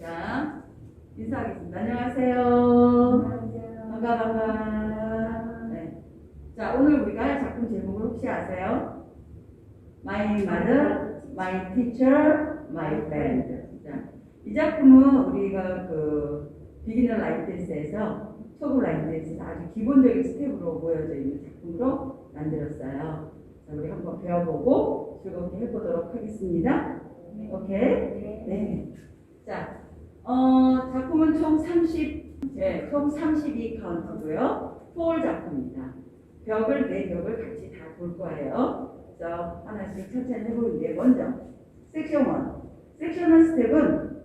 자, 인사하겠습니다. 안녕하세요. 반가, 반가. 네. 자, 오늘 우리가 할 작품 제목을 혹시 아세요? My mother, my teacher, my friend. 자, 이 작품은 우리가 그 비기너 초보 라인 댄스에서 아주 기본적인 스텝으로 모여져 있는 작품으로 만들었어요. 자, 우리 한번 배워보고 즐겁게 해보도록 하겠습니다. 오케이? 네. 자, 어, 작품은 총 30, 네, 총 32카운트고요. 폴 작품입니다. 벽을, 네 벽을 같이 다 볼 거예요. 그래서 하나씩 천천히 해보는데, 먼저, 섹션 1. 섹션 1 스텝은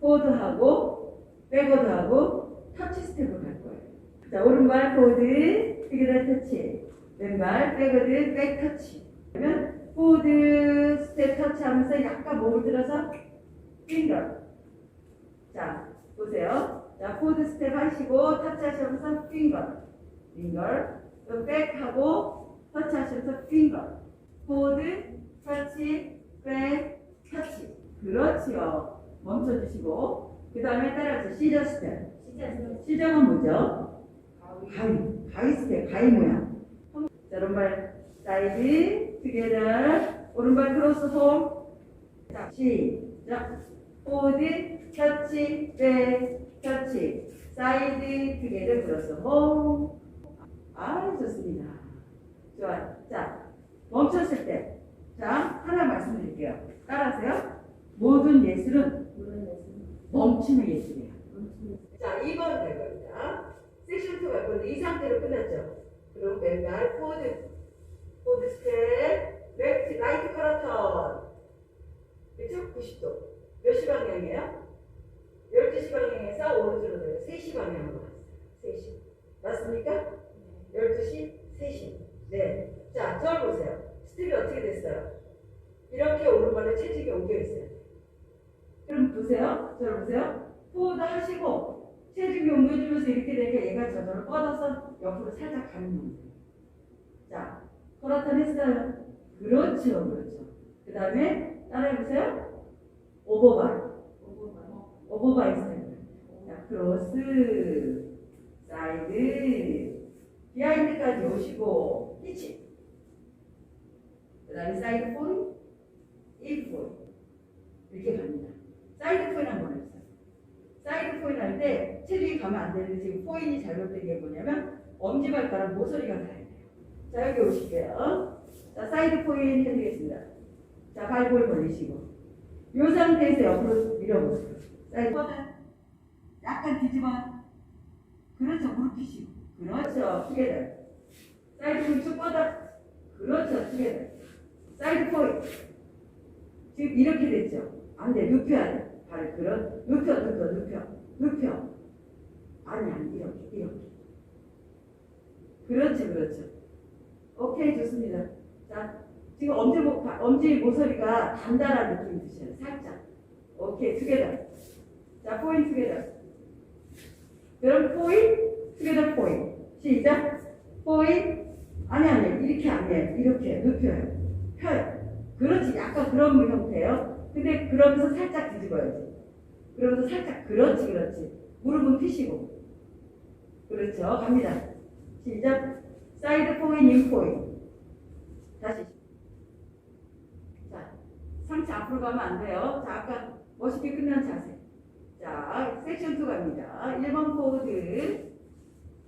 포워드하고, 백워드하고, 터치 스텝을 갈 거예요. 자, 오른발 포워드, 피그다 터치. 왼발 백워드, 백 터치. 그러면 포워드 스텝 터치하면서 약간 몸을 들어서 핑거. 자, 보세요. 자, 포드 스텝 하시고 터치 하시면서 핑거. 핑거. 또 백하고 터치 하시면서 핑거. 포드, 터치, 백, 터치. 그렇지요. 멈춰주시고. 그 다음에 따라서 시저 스텝. 시저는 뭐죠? 가위. 가위 스텝. 가위 모양. 자, 오른발 사이드, 투게더. 오른발 크로스 홈. 자, 시작. 포드, 터치, 백, 터치, 사이드, 투게더, 크로스, 홈. 아, 좋습니다. 좋아요. 자, 멈췄을 때. 자, 하나 말씀드릴게요. 따라하세요. 모든 예술은 멈춤의 예술이에요. 자, 2번 될 겁니다. 섹션 2갈 건데 이 상태로 끝났죠. 그럼 왼발 포드, 포드 스텝, 레프트, 라이트 커러턴. 그쵸? 90도. 몇 시 방향이에요? 12시 방향에서 오른쪽으로 내려 3시 방향으로 갔어요. 3시. 맞습니까? 12시, 3시. 네. 자, 저 보세요. 스텝이 어떻게 됐어요? 이렇게 오른발에 체중이 옮겨 있어요. 그럼 보세요. 저를 보세요. 포워드 하시고 체중이 옮겨주면서 이렇게 되니까 얘가 저절로 뻗어서 옆으로 살짝 가는 겁니다. 자, 커러턴 했어요. 그렇죠, 그렇죠. 그 다음에 따라해보세요. 오버바이. 오버바이 스텝. 자, 크로스, 사이드, 오시고, 히치. 그 다음에 사이드 포인, 일 포인. 이렇게 갑니다. 사이드 포인 한번 해보세요. 사이드 포인 할 때 체중이 가면 안 되는데 지금 포인이 잘못된 게 뭐냐면 엄지발가락 모서리가 가야 돼요. 자, 여기 오실게요. 자, 사이드 포인 해드리겠습니다. 자, 발볼 벌리시고. 이 상태에서 옆으로 밀어보세요. 사이드 포인. 약간 뒤집어. 그렇죠. 무릎 펴시고. 그렇죠. 투게더. 사이드 쭉 뻗어. 그렇죠. 투게더. 사이드 포인. 지금 이렇게 됐죠. 안 돼. 눕혀야 돼. 발을 그런. 눕혀, 눕혀, 눕혀. 눕혀. 아니, 아니. 이렇게, 이렇게. 그렇죠. 그렇죠. 오케이. 좋습니다. 자, 지금 엄지, 모, 엄지 모서리가 단단한 느낌이 드셔요. 살짝. 오케이. 투게더. 자, 포인 투게더. 그럼 포인, 투게더 포인. 시작. 포인. 아니, 아니. 이렇게 안 돼. 이렇게 눕혀요. 펴요. 그렇지. 약간 그런 형태예요. 근데 그러면서 살짝 뒤집어야지. 그러면서 살짝. 그렇지, 그렇지. 무릎은 펴시고. 그렇죠. 갑니다. 시작. 사이드 포인, 인 포인. 다시. 자, 상체 앞으로 가면 안 돼요. 자, 아까 멋있게 끝난 자세. 자, 섹션 2 갑니다. 1번 포드.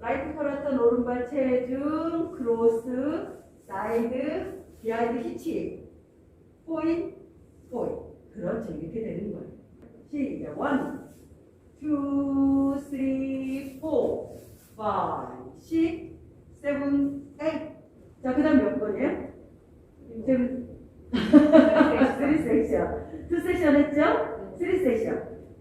라이트 커러턴 오른발 체중, 크로스, 사이드, 비하인드 히치. 포인, 포인. 그렇죠. 이렇게 되는 거예요. 시작. 1, 2, 3, 4, 5, 6, 7, 8. 자, 그 다음 몇 번이에요? 지금 3 섹션. 2 섹션 했죠? 3 섹션.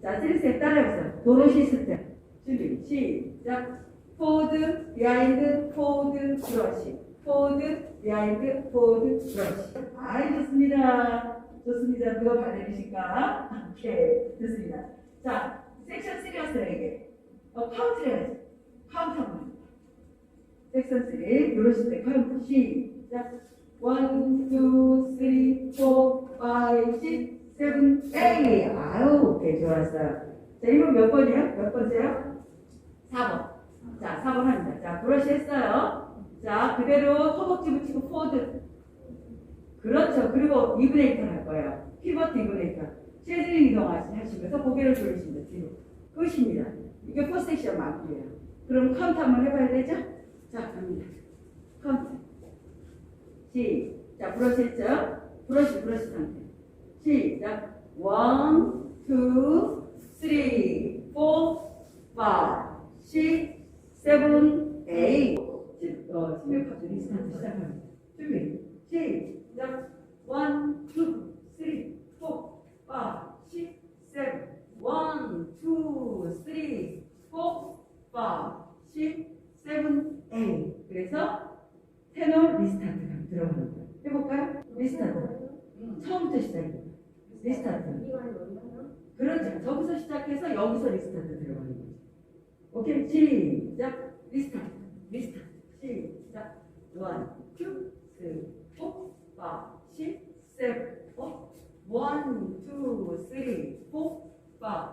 자, 3 섹션 따라해보세요. 도로시 스텝. 준비. 시작. 포드, 비하인드, 포드, 브러시. 포드, 비하인드, 포드, 브러시. 아이, 좋습니다. 좋습니다. 누가 받으실까? 오케이. 좋습니다. 자, 섹션 3였어요, 이게. 어, 카운트 해야지. 카운트 한 번. 섹션 3. 요러실 때 카운트 시작. 1, 2, 3, 4, 5, 6, 세븐, 에이. 아유, 오케이, 좋았어요. 자, 이번 몇 번이에요? 몇 번째요? 4번. 자, 4번 합니다. 자, 브러쉬 했어요. 자, 그대로 허벅지 붙이고 포워드. 그렇죠. 그리고 이그네이터 할 거예요. 피버트 이그네이터. 체질 이동하시면서 고개를 돌리십니다. 뒤로. 끝입니다. 이게 포스텍션 마무리예요. 그럼 카운트 한번 해봐야 되죠? 자, 갑니다. 카운트. 시작. 브러쉬 했죠? 브러쉬, 브러쉬 상태. 시작. 원, 투, 쓰리, 포, 파, 시, 7A 어, 11카드 리스트 시작합니다. 준비 시작 1, 2, 3, 4, 5, 6, 7 1, 2, 3, 4, 5, 6, 7, 8 그래서 테너 리스타트 들어가는 거예요. 해볼까요? 리스타트 처음부터 시작해요. 리스타트 그렇죠. 저기서 시작해서 여기서 리스타트 들어가는 거예요. 오케이, 시작. 리스타, 리스타, 시작. 원, 투, 쓰, 포, 파, 시, 세, 포. 원, 투, 쓰리, 포, 파,